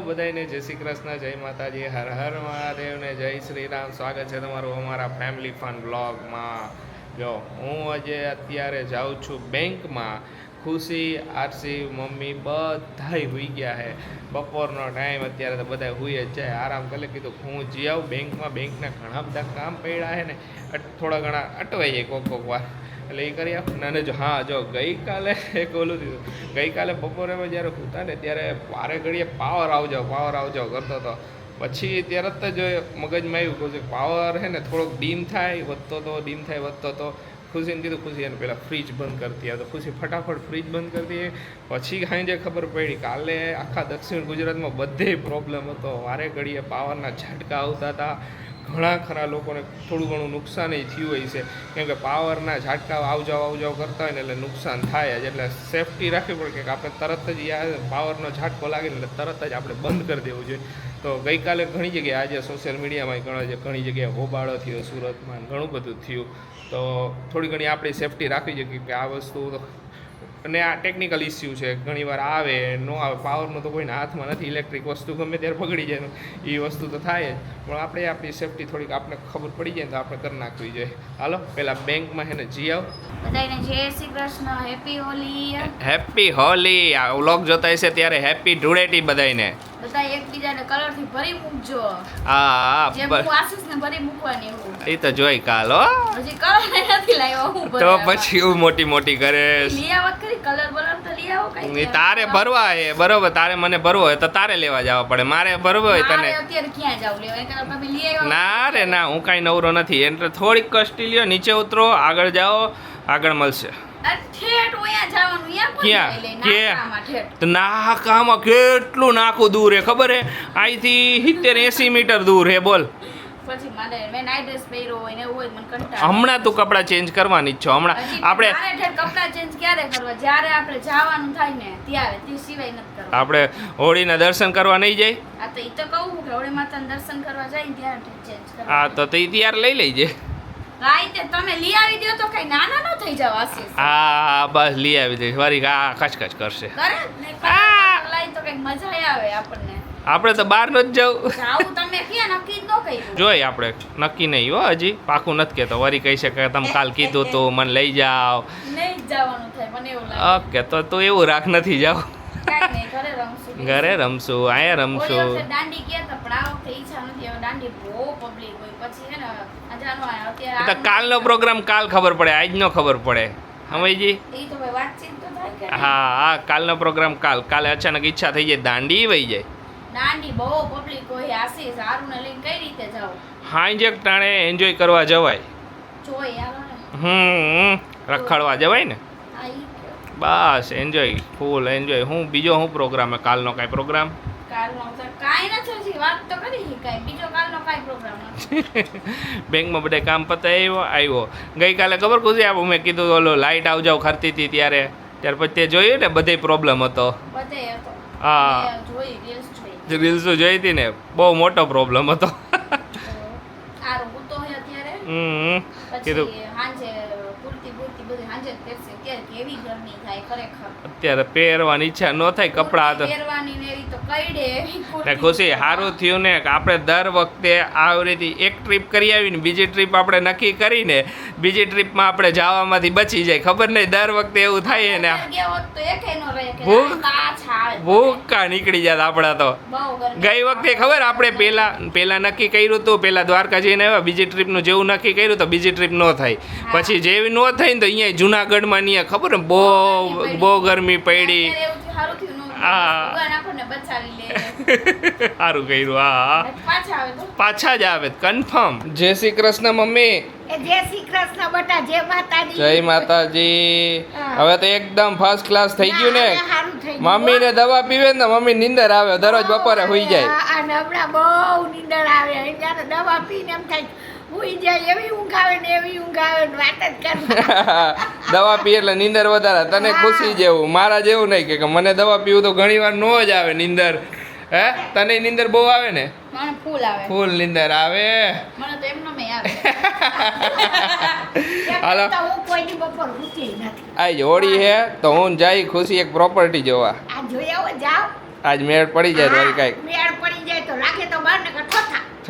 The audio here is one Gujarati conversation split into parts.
બધાને જય શ્રી કૃષ્ણ, જય માતાજી, હર હર મહાદેવ ને જય શ્રી રામ સ્વાગત છે તમારું અમારા ફેમિલી ફન બ્લોગમાં જો, હું આજે અત્યારે જાઉં છું બેંકમાં. ખુશી, આરસી, મમ્મી બધાય હોઈ ગયા છે બપોરનો ટાઈમ, અત્યારે તો બધા હોઈ જ જાય. આરામ કરે કીધું, હું જઈ આવું બેંકમાં. બેંકના ઘણા બધા કામ પડ્યા છે ને. થોડા ઘણા અટવાઈએ કોક કોક વાર. એટલે એ કરી આપ અને જો હા, જો ગઈકાલે એક ઓલું થયું. ગઈકાલે બપોરે અમે જ્યારે સૂતા ને, ત્યારે વારે ઘડીએ પાવર આવજો પાવર આવજો કરતો હતો પછી તરત જ મગજમાં આવ્યું કે પાવર હે ને, થોડોક ડીમ થાય, વધતો તો, ડીમ થાય, વધતો તો. ખુશીને કીધું, ખુશી એને પહેલાં ફ્રીજ બંધ કરતી તો ખુશી ફટાફટ ફ્રીજ બંધ કરતી પછી સાંજે ખબર પડી, કાલે આખા દક્ષિણ ગુજરાતમાં બધે પ્રોબ્લેમ હતો. વારે ઘડીએ પાવરના ઝાટકા આવતા હતા. ઘણા ખરા લોકોને થોડું ઘણું નુકસાન થયું હોય છે. કેમ કે પાવરના ઝાટકા આવજાવ આવજાવ કરતા હોય ને એટલે નુકસાન થાય જ. એટલે સેફટી રાખવી પડે કે આપણે તરત જ પાવરનો ઝાટકો લાગે એટલે તરત જ આપણે બંધ કરી દેવું જોઈએ. તો ગઈકાલે ઘણી જગ્યાએ, આજે સોશિયલ મીડિયામાં ઘણા ઘણી જગ્યાએ હોબાળો થયો, સુરતમાં ઘણું બધું થયું. તો થોડી ઘણી આપણી સેફટી રાખવી જોઈએ કે આ વસ્તુ અને આ ટેકનિકલ ઇસ્યુ છે ઘણીવાર આવે નો આવે પાવરનો તો કોઈના હાથમાં નથી ઇલેક્ટ્રિક વસ્તુ ગમે ત્યારે બગડી જાય એ વસ્તુ તો થાય જ. પણ આપણે આપણી સેફટી થોડીક આપણે ખબર પડી જાય તો આપણે કરી નાખવી જોઈએ. હાલો પહેલાં બેંકમાં છે ને જી આવ. બધાને જય શ્રી કૃષ્ણ હેપી હોલી. હેપી હોલી. આ વ્લોગ જોતા હશે ત્યારે હેપી ધૂળેટી બધાયને. બધા એકબીજાને કલરથી ભરી મૂકજો. હા જે હું આશીષ ને ભરી મૂકવાની હું એ તો જોઈ કાલ હો. હજી કલર નથી લાવ્યો હું તો પછી એવું મોટી મોટી કરે. લઈ આવત કરી કલર બલર તો લઈ આવો કઈ તારે ભરવા હે બરોબર તારે મને ભરવો હોય તો તારે લેવા જવા પડે. મારે ભરવો હોય તને. અત્યારે ક્યાં જાવ લેવા કરતા તમે લઈ આવ્યો ના રે ના હું કાંઈ નવરો નથી. એટલે થોડીક કષ્ટી લ્યો નીચે ઉતરો આગળ જાઓ આગળ મળશે. જાય? નાકામાં કેટલું નાખું દૂર હે ખબર હે? અહીંથી સિત્તેર એંસી મીટર દૂર હે બોલ. પછી મારે મેં નાઈટ હોય એવું હોય હમણાં તું કપડાં ચેન્જ કરવાની જ છો હમણાં આપણે કપડાં ચેન્જ ક્યારે કરવા? જ્યારે આપણે જવાનું થાય ને ત્યારે તે સિવાય નથી હોળીના દર્શન કરવા નહીં જાય આ તો ઈ કહું કે હોળી માતાના દર્શન કરવા જાય ત્યારે ઠેઠ હા તો તે ત્યારે લઈ લેજે. રાઈતે તમે લઈ આવી દો તો કઈ નાના ન થઈ જાવ આશીષ. હા બસ લઈ આવી દઈશ. વારી આ કચકચ કરશે. કરે? ને લાઈ તો કંઈક મજા આવે આપણને. આપણે તો બહાર નથી જવું જાવું તમે નક્કી જ ન જોઈ આપણે. નક્કી નહીં હો હજી. પાકું નથી કહેતો. વરી કહી શકે તમે કાલ કીધું તું મને લઈ જાઓ. નહીં જવાનું થાય મને એવું લાગે. ઓકે તો તું એવું રાખ નથી જાવ ઘરે રમશું ઘરે રમશું. દાંડી કે તા પણ આ વખતે ઈચ્છા નથી હવે દાંડી બહુ પબ્લિક હોય. પછી હે ને અજાનો આયો અત્યારે તો કાલનો પ્રોગ્રામ કાલ ખબર પડે આજનો ખબર પડે. સમયજી? એ તો ભાઈ વાતચીત તો થાય કે હા હા કાલનો પ્રોગ્રામ કાલ. કાલે અચાનક ઈચ્છા થઈ જાય દાંડી વહી જાય. દાંડી બહુ પબ્લિક હોય આશીષ સારું ને લઈને કઈ રીતે જાવ હાંજે ટાણે એન્જોય કરવા જવાય. જોઈ આવો હમ રખડવા જવાય ને. ઈ. બસ એન્જોય ફૂલ એન્જોય હું બીજો હું પ્રોગ્રામ કાલનો કાંઈ પ્રોગ્રામ બેંકમાં બધા કામ પતાવ્યો આવ્યો ગઈકાલે ખબર ખુશી આપું મેં કીધું ઓલો લાઇટ આવજાવ ખરતી હતી ત્યારે. ત્યાર પછી તે જોયું ને બધે પ્રોબ્લેમ હતો. હા. રીલ્સ જોઈ હતી ને બહુ મોટો પ્રોબ્લેમ હતો. હમ કીધું પછી હાંજે કુર્તી બુર્તી બધી હાંજે જ પહેરશે અત્યારે કેવી ગરમી થાય ખરેખર અત્યારે પહેરવાની ઈચ્છા ન થાય કપડાં તો. પહેરવાની ને ને ખુશી સારું થયું ને કે આપણે દર વખતે આવી રીતે એક ટ્રીપ કરી આવીને બીજી ટ્રીપ આપણે નક્કી કરીને બીજી ટ્રીપમાં આપણે જવામાંથી બચી જાય. ખબર નહીં દર વખતે એવું થાય ને. નો ના, ભૂકા નીકળી જાય આપણા તો. ગઈ વખતે ખબર આપણે પહેલા પહેલા નક્કી કર્યું હતું પહેલા દ્વારકા જઈને આવ્યા બીજી ટ્રીપનું જેવું નક્કી કર્યું તો બીજી ટ્રીપ ન થાય. પછી જેવી ન થાય ને તો અહીંયા જુનાગઢમાં નહીં અહીંયા ખબર ને બહુ બહુ ગરમી પડી. નો લે. સારું કર્યું હા હા. પાછા જ આવે કન્ફર્મ જય શ્રી કૃષ્ણ મમ્મી. જય શ્રી કૃષ્ણ બટા જય માતાજી. જય માતાજી. હવે તો એકદમ ફર્સ્ટ ક્લાસ થઈ ગયું ને. મમ્મી. મમ્મીને દવા પીવે ને મમ્મી નીંદર આવે દરરોજ બપોરે હોઈ જાય. અને હમણાં બહુ નીંદર આવે. દવા પીને એમ થાય હુઈ જાય એવી ઊંઘ આવે ને એવી ઊંઘ આવે ને વાત જ કર દવા પીએ એટલે નીંદર વધારે. તને ખુશી જેવું. મારા જેવું નહીં કે મને દવા પીવું તો ઘણી વાર નો જ આવે નીંદર. હે? તને નીંદર બહુ આવે ને? મને ફૂલ આવે. ફૂલ નીંદર આવે. મને તો એમનો મેં આવે. હાલો. હું કોઈની બપોર ઊઠી નથી. આજ હોળી હે તો હું જઈ ખુશી એક પ્રોપર્ટી જોવા. આ જોઈ આવો જાઓ. આજ મેળ પડી જાય વળી મેળ પડી જાય તો લાગે તો બાર ને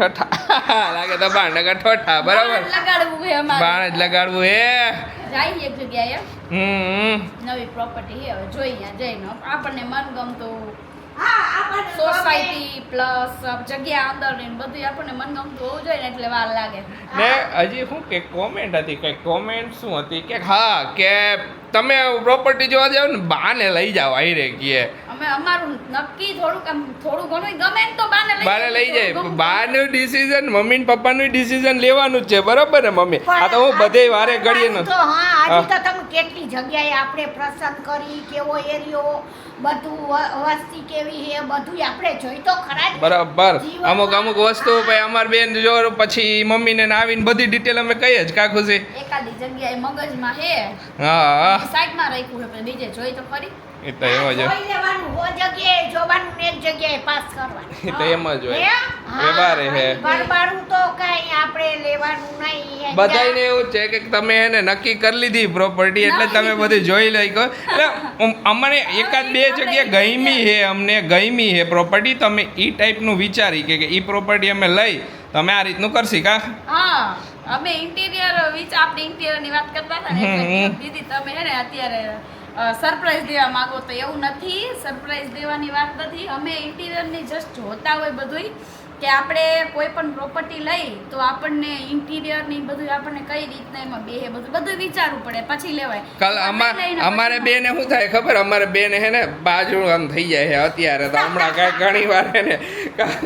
ઠોઠા. લાગે તો બાણ નગર ઠઠા બરાબર? બાણ લગાડવું છે અમારે. બાણ જ લગાડવું હે. જાય એક જગ્યાએ. હમ. નવી પ્રોપર્ટી હવે જોઈએ જઈને. આપણને મનગમતું હા સોસાયટી પ્લસ જગ્યા અંદર ને બધું આપણને મનગમતું હોવું જોઈએ ને એટલે વાર લાગે. ને હજી શું કે કોમેન્ટ હતી? કે કોમેન્ટ શું હતી? કે હા કે તમે પ્રોપર્ટી જોવા જાવ ને બાને લઈ જાઓ આઈ કે. અમે અમારું નક્કી થોડુંક આમ થોડું ઘણું ગમે તો બાને લઈ બાને લઈ જાય. બાનું ડિસિઝન મમ્મી ને પપ્પાનું ડિસિઝન લેવાનું જ છે. બરોબર ને મમ્મી? આ તો હું બધે વારે ઘડીએ તો નથી હા આજે તો તમે કેટલી જગ્યાએ આપણે પ્રસંગ કરી કેવો એરિયો બધું વસ્તી કેવી છે બધું આપણે જોઈ તો ખરા બરાબર. અમુક અમુક વસ્તુ ભાઈ અમાર બેન જો પછી મમ્મીને ને આવીને બધી ડિટેલ અમે કહીએ જ કા ખુશી એકાદી જગ્યાએ મગજમાં હે હા. સાઈડમાં રાખ્યું છે પણ બીજે જોઈ તો ખરી. એ તો એમ જ. એ તો એમ જ હોય. હા, વ્યવહારે હે. તો કાંઈ આપણે લેવાનું નહીં બધાયને એવું જ છે કે તમે એને નક્કી કરી લીધી પ્રોપર્ટી એટલે તમે બધું જોઈ લઈ ગયો એટલે અમને એકાદ બે જગ્યાએ ગમી છે અમને ગમી છે પ્રોપર્ટી તમે એ ટાઈપનું વિચારી કે એ પ્રોપર્ટી અમે લઈ તમે આ રીતનું કરશી કા? હા અમે ઇન્ટિરિયર વિચ આપણે ઇન્ટિરિયરની વાત કરતા હતા ને દીદી તમે હે ને અત્યારે સરપ્રાઈઝ દેવા માંગો તો એવું નથી. સરપ્રાઈઝ દેવાની વાત નથી. અમે ઇન્ટિરિયરની જસ્ટ જોતા હોય બધુંય. કે આપણે કોઈ પણ પ્રોપર્ટી લઈ તો આપણને ઇન્ટિરિયરની બધું આપણને કઈ રીતના એમાં બે બધું બધું વિચારવું પડે પછી લેવાય. કાલ અમાર અમારે બે બેને શું થાય ખબર? અમારે બેને હે ને બાજુ આમ થઈ જાય છે અત્યારે તો. હમણાં કાંઈ ઘણી વાર હે ને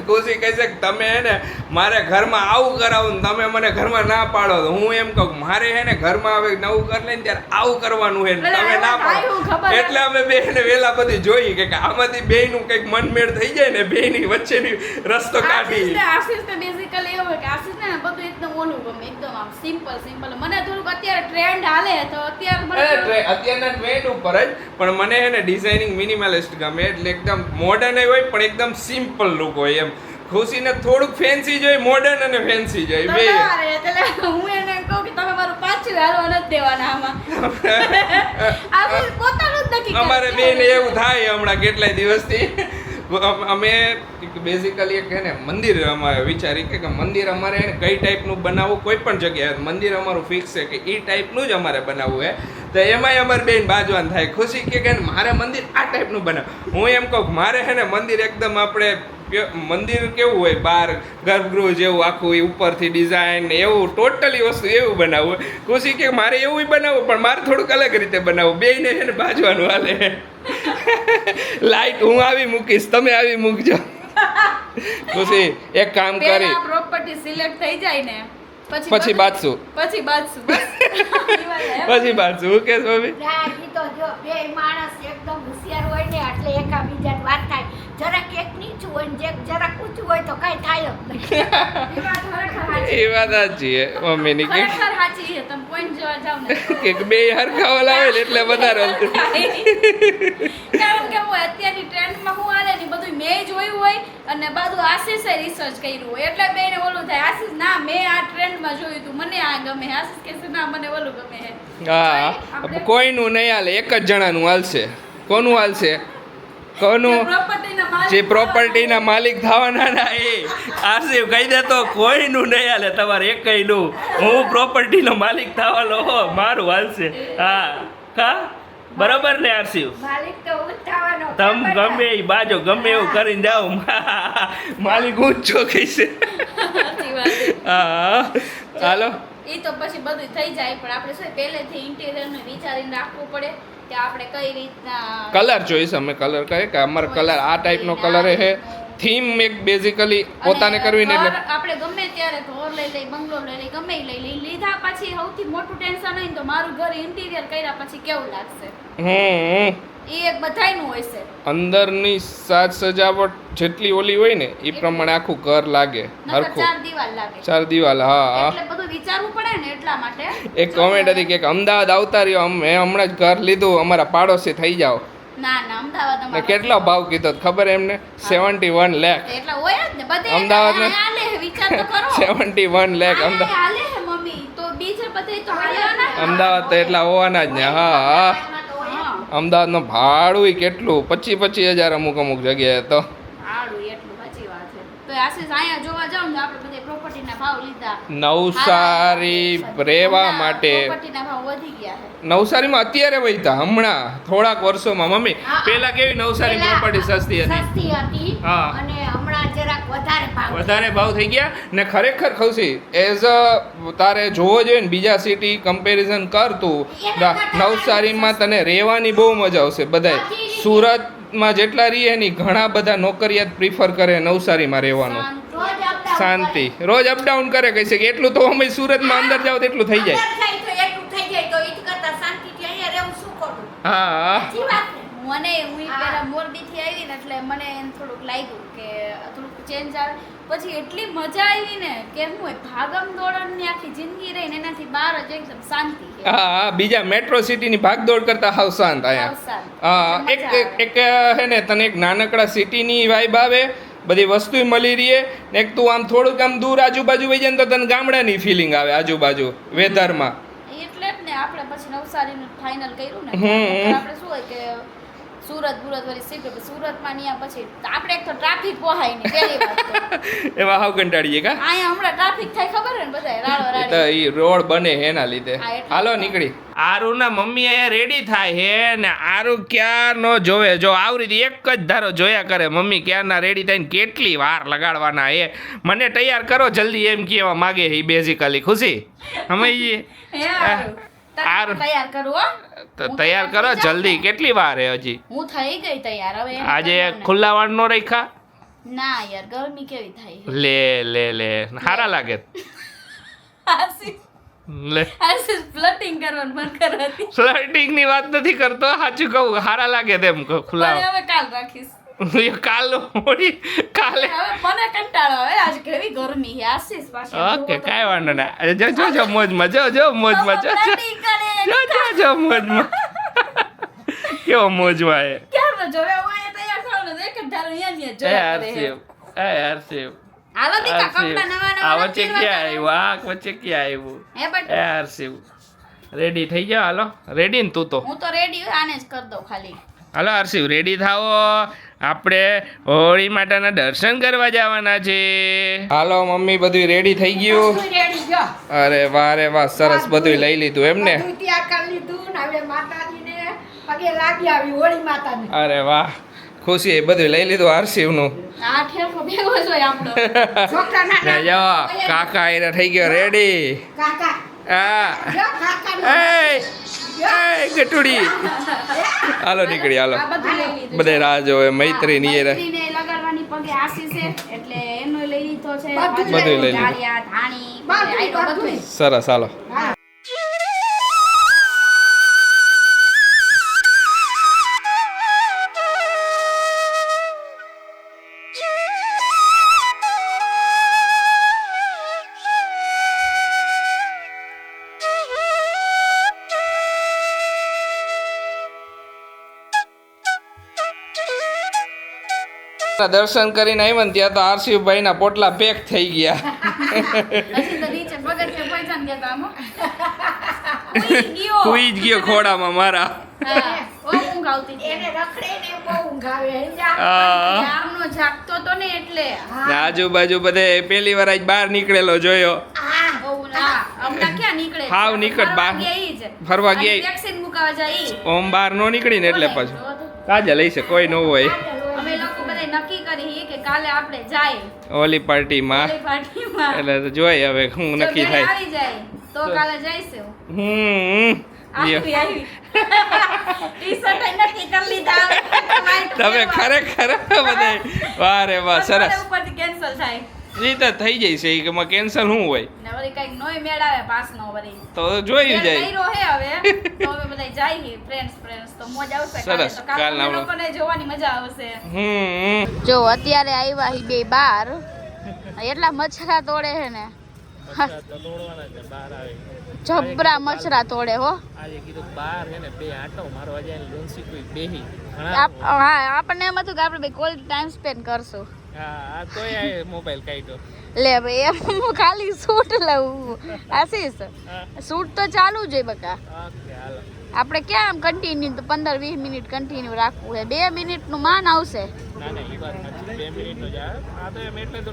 ખુશી કહે છે કે તમે હે ને મારે ઘરમાં આવું કરાવો ને તમે મને ઘરમાં ના પાડો તો હું એમ કહું મારે હે ને ઘરમાં હવે નવું ઘર લઈને ત્યારે આવું કરવાનું હે ને તમે ના પાડો. એટલે અમે બેને વેલા બધી જોઈ કે આમાંથી આમાંથી બેયનું કંઈક મનમેળ થઈ જાય ને બેયની વચ્ચેની રસ્તો કાઢી આશીષને તો બેઝિકલી એવું કે આશીષ ને બધું એકદમ ઓલું ગમે એકદમ આમ સિમ્પલ સિમ્પલ મને થોડુંક અત્યારે ટ્રેન્ડ હાલે તો અત્યારે મને અત્યારના ટ્રેન્ડ ઉપર જ પણ મને હે ને ડિઝાઇનિંગ મિનિમલિસ્ટ ગમે એટલે એકદમ મોડર્ન હોય પણ એકદમ સિમ્પલ લુક હોય એમ. ખુશીને થોડુંક ફેન્સી જોઈએ મોડર્ન અને ફેન્સી જોઈએ બે. એટલે હું એને કહું કે તમે મારું પાછું હાલવા નથી દેવાના આમાં. પોતાનું જ નક્કી. અમારે બેન? એવું થાય હમણાં કેટલાય દિવસથી. અમ- બેઝિકલી એક હે ને, મંદિર અમારે વિચારી કે મંદિર અમારે કઈ ટાઈપનું બનાવવું કોઈ પણ જગ્યાએ. મંદિર અમારું ફિક્સ છે કે એ ટાઈપનું જ અમારે બનાવવું હે તો એમાંય અમારે બેન બાજવાન થાય. ખુશી કે મારે મંદિર આ ટાઈપનું બનાવ. હું એમ કહું મારે હે ને મંદિર એકદમ આપણે મંદિર કેવું હોય બહાર ગર્ભગૃહ જેવું આખું એ ઉપરથી ડિઝાઇન એવું ટોટલી વસ્તુ એવું બનાવવું ખુશી કે મારે એવું બનાવવું પણ મારે થોડુંક અલગ રીતે બનાવવું. બેયને છે ને બાજવાનું હાલે. લાઈટ હું આવી મૂકીશ તમે આવી મૂકજો. ખુશી એક કામ કરી. પ્રોપર્ટી સિલેક્ટ થઈ જાય ને પછી પછી બાજશું. પછી બાજશું. પછી બાજશું. હું કે સ્વામી તો જો બે માણસ એકદમ હોશિયાર હોય ને એટલે એકાબીજાને વાત થાય જરાક એક નીચું હોય ને જે- જરાક ઊંચું હોય તો કાંઈ થાય જ નહીં. એ વાત સાચી છે મમ્મીની કે. સાચી છે તમે પોઈન્ટ જોવા જાવ ને કે બે હરખા લાવે ને એટલે વધારે હલતું. કારણ કે હું અત્યારની ટ્રેન્ડમાં હું હાલે ને બધું મેં જોયું હોય અને બધું આશીષે રિસર્ચ કર્યું હોય. એટલે બેને ઓલું થાય આશીષ ના મેં આ ટ્રેન્ડમાં જોયું હતું મને આ ગમે આશીષ કહેશે ના મને ઓલું ગમે હા. કોઈનું નહીં હાલે એક જ જણાનું હાલશે. કોનું હાલશે? કોનું? જે પ્રોપર્ટીના માલિક થવાના ના એ આરસીવ કહી દે તો કોઈનું નહીં હાલે તમારે એક એકયનું. હું પ્રોપર્ટીનો માલિક થવાનો હો મારું હાલશે. હા હા બરોબર ને આરસી? તમ ગમે એ બાજો ગમે એવું કરીને જાઓ. માલિક વાત છે. હા હાલો. એ તો પછી બધું થઈ જાય પણ આપણે શું પહેલેથી ઇન્ટિરિયરનું વિચારીને રાખવું પડે કે આપણે કઈ રીતના કલર ચોઈસ અમે કલર કહે કે અમારો કલર આ ટાઈપનો કલર હે. થીમ એક બેઝિકલી પોતાને કરવી ને એટલે આપણે ગમે ત્યારે ઘર લઈ લઈ બંગલો લઈ લઈ ગમે લઈ લઈ લીધા પછી સૌથી મોટું ટેન્શન હોય ને તો મારું ઘર ઇન્ટિરિયર કર્યા પછી કેવું લાગશે? હમ. એ એક બધાયનું હોય છે. અંદરની સાજ સજાવટ જેટલી ઓલી હોય ને એ પ્રમાણે આખું ઘર લાગે હરખું. ચાર દિવાલ લાગે. ચાર દિવાલ હા એટલે બધું વિચારવું પડે ને એટલા માટે. એક કોમેન્ટ હતી કે અમદાવાદ આવતા રહ્યો અમે હમણાં જ ઘર લીધું અમારા પાડોશી થઈ જાઓ. ના ના અમદાવાદ ને કેટલો ભાવ કીધો ખબર એમને? સેવન્ટી વન લેખ. એટલા હોય જ ને બધે અમદાવાદને- અહીંયા હાલે વિચાર તો કરો. સેવન્ટી વન લેખ અમદાવાદ હાલે મમ્મી તો બીજે બધે તો હાલવાના અમદાવાદ તો એટલા હોવાના જ ને હા હા. અમદાવાદનું ભાડું કેટલું? પચીસ પચીસ હજાર અમુક અમુક જગ્યાએ તો. નવસારી રહેવા માટે. નવસારીમાં અત્યારે વહીતા હમણાં થોડાક વર્ષોમાં. મમ્મી. પેલા કેવી નવસારી પ્રોપર્ટી સસ્તી હતી? સસ્તી હતી હા. વધારે ભાવ. વધારે ભાવ થઈ ગયા ને ખરેખર ખુશી એઝ અ તારે જોવો જોઈએ ને બીજા સિટી કમ્પેરિઝન કર તું નવસારીમાં તને રહેવાની બહુ મજા આવશે બધાય. સુરતમાં જેટલા રહીએ ની ઘણા બધા નોકરિયાત પ્રિફર કરે નવસારીમાં રહેવાનું. શાંતિ. રોજ અપડાઉન કરે. કહી શકે. એટલું તો અમે સુરતમાં અંદર જાઓ તો એટલું થઈ જાય. અંદર જાય તો એટલું થઈ જાય તો ઈ કરતાં શાંતિથી અહીંયા રહેવું શું ખોટું? હા? મને હું પેલા મોરબી થી આવી ને એટલે મને એમ થોડુંક લાગ્યું. ચેન્જ આવે. પછી એટલી મજા આવી ને કે હું ભાગમ દોડની આખી જિંદગી રહી ને એનાથી બહાર જ એકદમ શાંતિ હા હા બીજા મેટ્રો સિટીની ભાગદોડ કરતા હાવ શાંત આયા હા એક એક- હે ને તને એક નાનકડા સિટીની વાઇબ આવે બધી વસ્તુ મળી રહીએ ને એક તું આમ થોડુંક આમ દૂર આજુબાજુ વહી જાય ને તો તને ગામડાની ફિલિંગ આવે આજુબાજુ વેધરમાં. એટલે જ ને આપણે પછી નવસારીનું ફાઇનલ કર્યું ને આપણે શું હોય કે સુરત બુરત વાળી સીટ સુરતમાં ત્યાં પછી આપણે એક તો ટ્રાફિક પોહાય ને પહેલી વાત તો. હાવ કંટાળીએ કા? અહીંયા હમણાં ટ્રાફિક થાય ખબર ને બધા રાડો તો રાડી ઈ રોડ બને એના લીધે. હાલો નીકળી. આરુના મમ્મી અહીંયા રેડી થાય હે ને આરુ ક્યારનો જોવે? જો આવરી રીતે એક જ ધારો જોયા કરે. મમ્મી ક્યારના રેડી થઈને કેટલી વાર લગાડવાના એ મને તૈયાર કરો જલ્દી એમ કહેવા માગે એ બેઝિકલી ખુશી? હે હારું. તૈયાર કરું તૈયાર જલ્દી. કેટલી વાર હે હજી? હું થઈ ગઈ તૈયાર હવે આજે ખુલ્લા વાળ નો રેખા? ના યાર ગરમી કેવી થાય? લે લે લે. સારા લાગે. લે. કરવાનું ફ્લર્ટિંગની વાત નથી કરતો. સાચું કહું સારા લાગે તેમ ખુલ્લા હવે કાલ રાખીશ. કાલ મોડી કાલે. મને કંટાળો આવે આજ કેવી ગરમી છે આશીષ પાસે ઓકે કાંઈ વાંધો ના. જો જો જો મોજમાં જો જો મોજમાં જો જો. જો જો જો મોજમાં. કેવો મોજમાં એ. ક્યારે જોવે હું અહીંયા તૈયાર થાવ ને તો એક જ ધારો અહીંયા જ જોયા કરે છે. હરશિવ એ હરશિવ હાલો દીકા કપડા નવા આ નવા વચ્ચે ક્યાં આવ્યું? આ વચ્ચે ક્યાં આવ્યું? હે બટ એ હરશિવ રેડી થઈ ગયા? હાલો રેડી ને તું તો. હું તો રેડી આને જ કરી દઉં ખાલી. હાલો હર્ષિવ રેડી થાવો આપણે હોળી માતાના દર્શન કરવા જવાના છે. હાલો મમ્મી બધું રેડી થઈ ગયું. અરે વાહ રે વાહ સરસ બધું લઈ લીધું એમ ને અરે વાહ ખુશી એ બધું લઈ લીધું હર્ષિવનું નું કાકા એને થઈ ગયો રેડી કાકા. ગટુડી. હાલો નીકળી હાલો. બધું રાહ જોવે મૈત્રી ની બધું લઈ લીધું. સરસ હાલો. હા. દર્શન કરીને આવ્યા ને ત્યાં તો આરસીભાઈ ના પોટલા પેક થઈ ગયા. ઉઈ જ ગયો ખોડામાં મારા. હતી. આજુબાજુ બધે પેલી વાર આજ બહાર નીકળેલો જોયો. હાવ નીકળ બહાર. ફરવા ગયા. ઓમ બહાર નો નીકળી ને એટલે પછી. કાજા. લઈ છે કોઈ ન હોય. નક્કી કરી કે કાલે આપણે જાય. ઓલી પાર્ટીમાં. ઓલી પાર્ટીમાં. એટલે તો જોઈએ હવે શું નક્કી થાય. આવી જાય તો કાલે જઈશું. હમ. તમે ખરેખર બધા વારે વાહ સરસ. ઉપરથી કેન્સલ થાય. ઈ થઈ જાય છે કે માં કેન્સલ શું હોય? ને વળી કંઈક નોય મેળ આવે પાસ નો વળી. તો જોઈ જાય. કર્યો હે હવે તો હવે બધા જાય ફ્રેન્ડ્સ ફ્રેન્ડ્સ તો મોજ આવશે કાલે સરસ. તો કાલે કાલના લોકોને જોવાની મજા આવશે. હમ જો અત્યારે આવ્યા હી બે બાર. એટલા મચ્છરા તોડે છે ને જબરા મચ્છરા તોડે હો. આજે કીધું બાર હે ને બે આટો. મારવા જાય ને લોન્સી કોઈ બેહી. આપ- હા આપણને એમ હતું કે આપણે બે ક્વોલિટી ટાઈમ સ્પેન્ડ કરશું. હા તોય મોબાઈલ કાઢ્યો. લે ભાઈ એમ હું ખાલી સૂટ લઉં. આશીષ સૂટ તો ચાલુ જ હોય બકા. આપણે ક્યાં આમ કન્ટિન્યુ પંદર વીસ મિનિટ કન્ટિન્યુ રાખવું છે. બે મિનિટનું માન આવશે. તો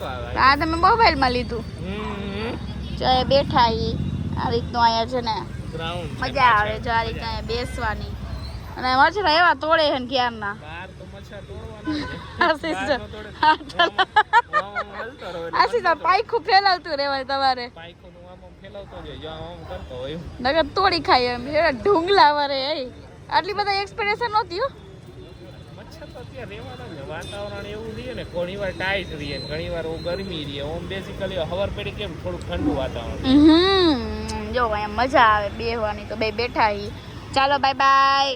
તો આ તમે મોબાઈલમાં લીધું. ચાહે બેઠા ઈ આ રીતનું અહીંયા છે ને મજા આવે જો આ રીતના બેસવાની. અને મચ્છરા એવા તોડે છે ને ક્યારના. બહાર તો મચ્છર તોડવાના આ સિસ્ટર હા ચાલો આશી તો પાયખું તોડી ખાય એમ. ઢુંગલા વરે આટલી બધા એક્સપિરિયન્સ નહોતી વાતાવરણ ઘણી વાર ટાઈટ રહીએ ઘણી વાર ગરમી રહીએ ઓમ બેસિકલી પેઢી કેમ થોડું ઠંડુ વાતાવરણ જો અહીંયા મજા આવે બેહવાની તો બે બેઠા ચાલો બાય બાય